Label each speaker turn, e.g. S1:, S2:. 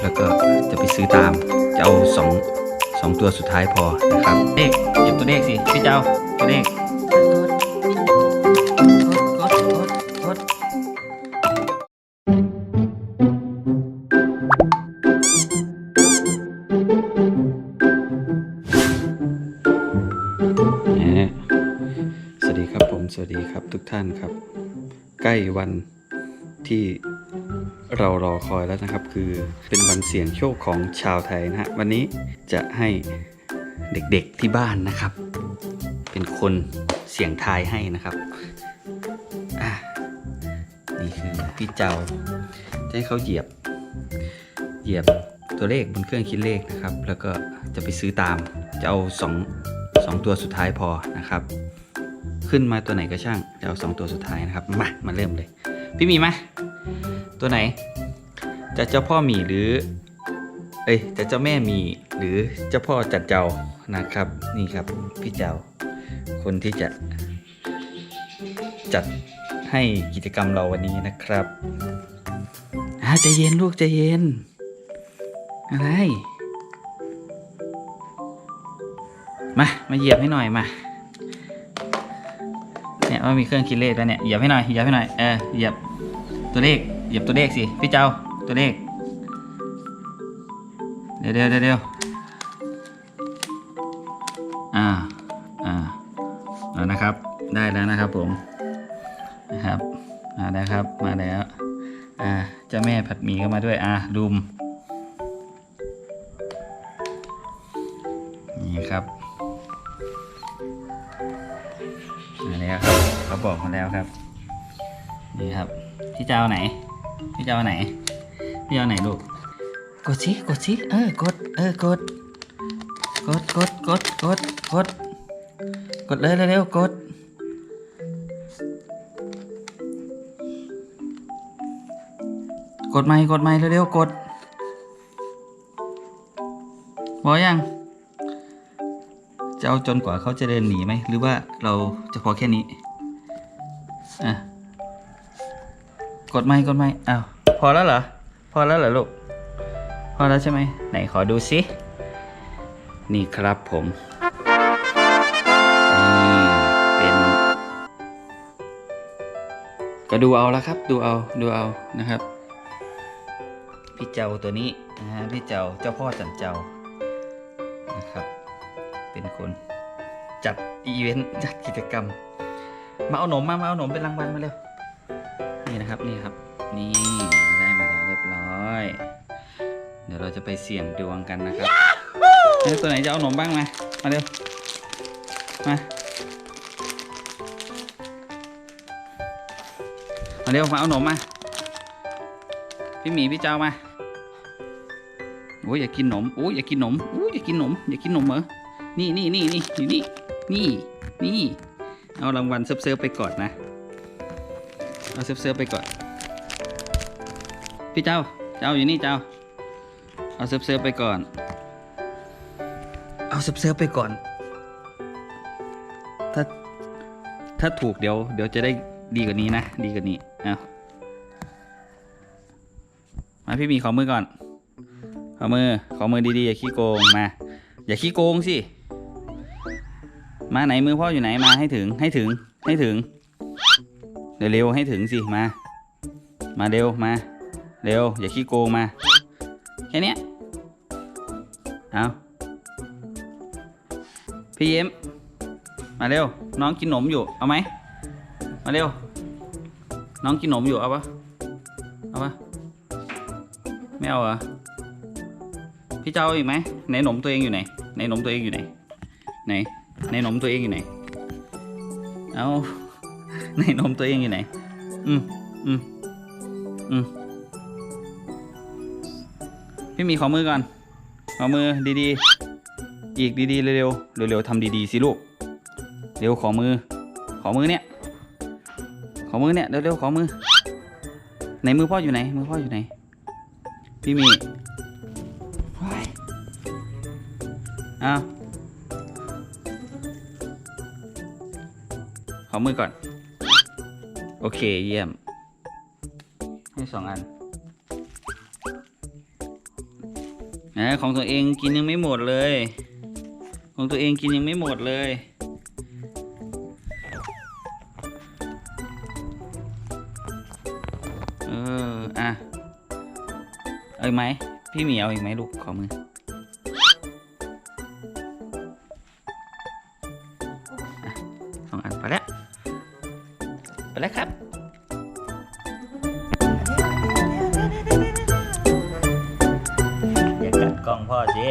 S1: แล้วก็จะไปซื้อตาม จะเอาสองสองตัวสุดท้ายพอนะครับ เลขหยิบตัวเลขสิพี่เจ้าตัวเลขกดกดกดกดแหมสวัสดีครับผม สวัสดีครับทุกท่านครับ ใกล้วัน ที่เรารอคอยแล้วนะครับ คือเป็นวันเสี่ยงโชคของชาวไทยนะฮะวันนี้จะให้เด็กๆที่บ้านนะครับ เป็นคนเสี่ยงทายให้นะครับอะนี่คือพี่เจ้าจะให้เขาเหยียบ เหยียบตัวเลขบนเครื่องคิดเลขนะครับ แล้วก็จะไปซื้อตามจะเอาสองสองตัวสุดท้ายพอนะครับ ขึ้นมาตัวไหนก็ช่างจะเอาสองตัวสุดท้ายนะครับมามาเริ่มเลย พี่หมีมาตัวไหน จะเจ้าพ่อหมีหรือ เอ้ยจะเจ้าแม่หมีหรือเจ้าพ่อจัดเจ้านะครับ นี่ครับพี่เจ้า คนที่จะจัดให้กิจกรรมเราวันนี้นะครับอ่าใจเย็นลูกใจเย็น อะไร มา มาเหยียบให้หน่อยมา เนี่ยว่ามีเครื่องคิดเลขแล้วเนี่ยเหยียบให้หน่อยเหยียบให้หน่อยเออเหยียบตัวเลขเหยียบตัวเลขสิพี่เจ้าตัวเลขเดี๋ยวเดี๋ยวเดี๋ยวอ่าอ่าเอานะครับได้แล้วนะครับผมนะครับมาแล้วครับมาแล้วอ่าเจ้าแม่ผัดหมี่ก็มาด้วยอ่าดุมนี่ครับ แล้วครับเขาบอกมาแล้วครับนี่ครับพี่เจ้าไหนพี่เจ้าไหนพี่เจ้าไหนลูกกดสิกดสิเออกดเออกดกดกดกดกดกดกดเลยเร็วๆกดกดไม่กดไม่เร็วๆกดบอกยัง จะเอาจนกว่าเขาจะเดินหนีไหม หรือว่าเราจะพอแค่นี้ อะ กดไม่กดไม่อ้าวพอแล้วเหรอ พอแล้วเหรอลูก พอแล้วใช่ไหม ไหนขอดูสิ นี่ครับผมนี่เป็นก็ดูเอาละครับ ดูเอา ดูเอา นะครับ พี่เจ้าตัวนี้นะฮะ พี่เจ้า เจ้าพ่อจันเจ้า นะครับ เป็นคน จัดอีเวนต์จัดกิจกรรม มาเอาหนมมามาเอาหนมเป็นรางวัลมาเร็วนี่นะครับนี่ครับ นี่ได้มาแล้วเรียบร้อย เดี๋ยวเราจะไปเสี่ยงดวงกันนะครับเฮ้ยตัวไหนจะเอาหนมบ้างมามาเร็วมามาเร็วมาเอาหนมมาพี่หมีพี่เจ้ามาโอ้ยอยากกินหนมโอ้ยอยากกินหนมโอ้ยอยากกินหนมอยากกินหนมเหรอ นี่นี่นี่นี่อยู่นี่นี่นี่ เอารางวัลเซิร์ฟไปก่อนนะ เอาเซิร์ฟไปก่อน พี่เจ้า เจ้าอยู่นี่เจ้า เอาเซิร์ฟไปก่อน เอาเซิร์ฟไปก่อน ถ้า ถ้าถูกเดี๋ยว เดี๋ยวจะได้ดีกว่านี้นะ ดีกว่านี้ เอามาพี่มีขอมือก่อน ขอมือ ขอมือดีๆอย่าขี้โกงมา อย่าขี้โกงสิ มาไหนมือพ่ออยู่ไหนมาให้ถึงให้ถึงให้ถึงเดี๋ยวเร็วให้ถึงสิมา มาเร็วมา เร็ว อย่าขี้โกงมา แค่นี้เอาพี่เย็มมาเร็ว น้องกินหนมอยู่เอาไหมมาเร็ว น้องกินหนมอยู่เอาปะเอาปะไม่เอาเหรอพี่เจ้าอาอีกไหมไหนหนมตัวเองอยู่ไหนไหนหนมตัวเองอยู่ไหนไหน ในนมตัวเองอยู่ไหน เอาในนมตัวเองอยู่ไหน อืมอืมอืมพี่มีขอมือก่อน ขอมือดีๆ อีกดีๆ เร็วๆ เร็วๆทำดีๆสิลูก เร็วขอมือ ขอมือเนี่ย ขอมือเนี่ย เร็วๆ ขอมือ ไหนมือพ่ออยู่ไหน มือพ่ออยู่ไหน พี่มีอ้ยอ้าว ขอมือก่อน โอเคเยี่ยมนี่สองอันนะของตัวเองกินยังไม่หมดเลย ของตัวเองกินยังไม่หมดเลยเอออะเอาอีกไหมพี่หมีเอาอีกไหมลูกขอมือสองอันไปแล้ว ไปแล้วครับอย่ากัดกล้องพ่อสิ